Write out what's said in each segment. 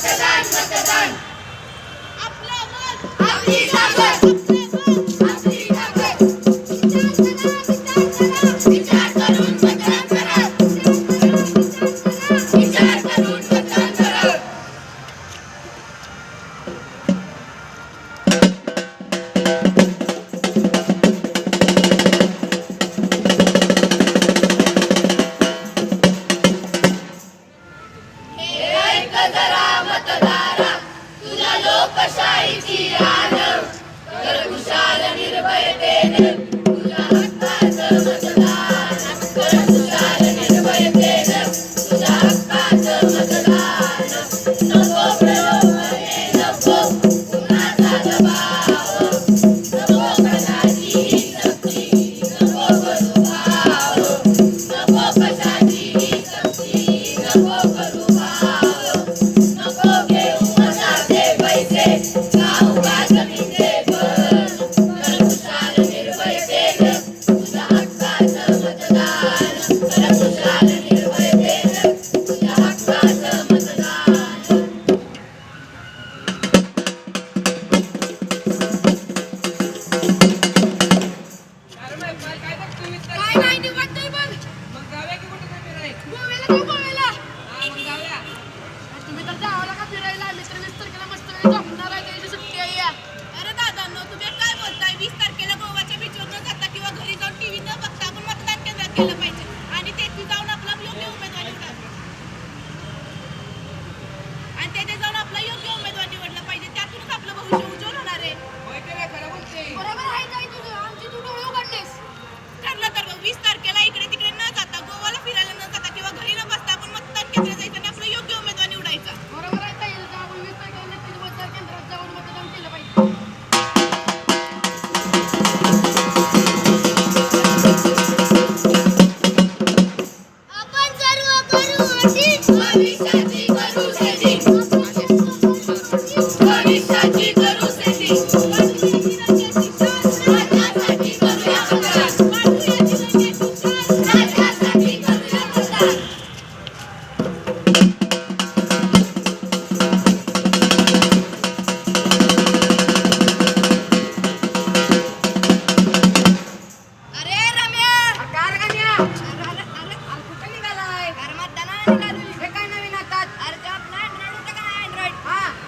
मतदान मतदान Thank you.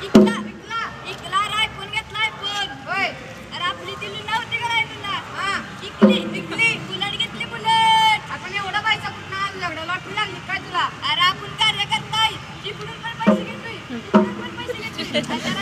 Ikla Ikla Ikla रायफोन घेतलाय फोन होय. अरे आपली दिली नव्हती का नाही तुला हा. इकली इकली. बुलेट घेतली बुलेट. आपण एवढा पैसा कुठं आणला? एवढा लॉटरी लागली काय तुला? अरे आपण कार्य करताय इकडून पण पैसे घेतोय. इकडून पण पैसे घेतोय.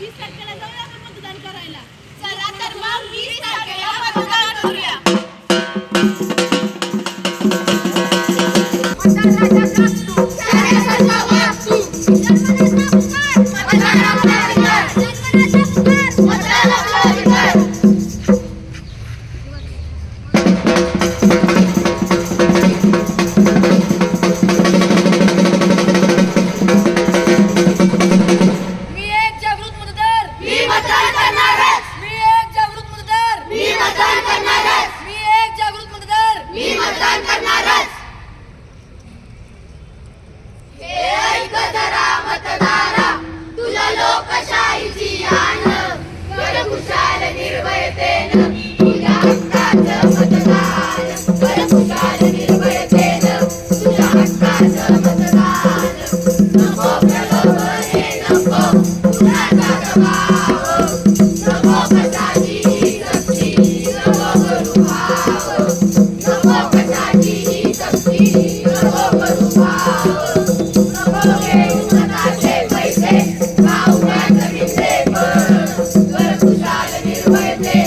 वीस तारखेला मतदान करायला. चला तर मग वीस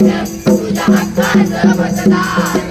Ich bin der Abreise, wo ist der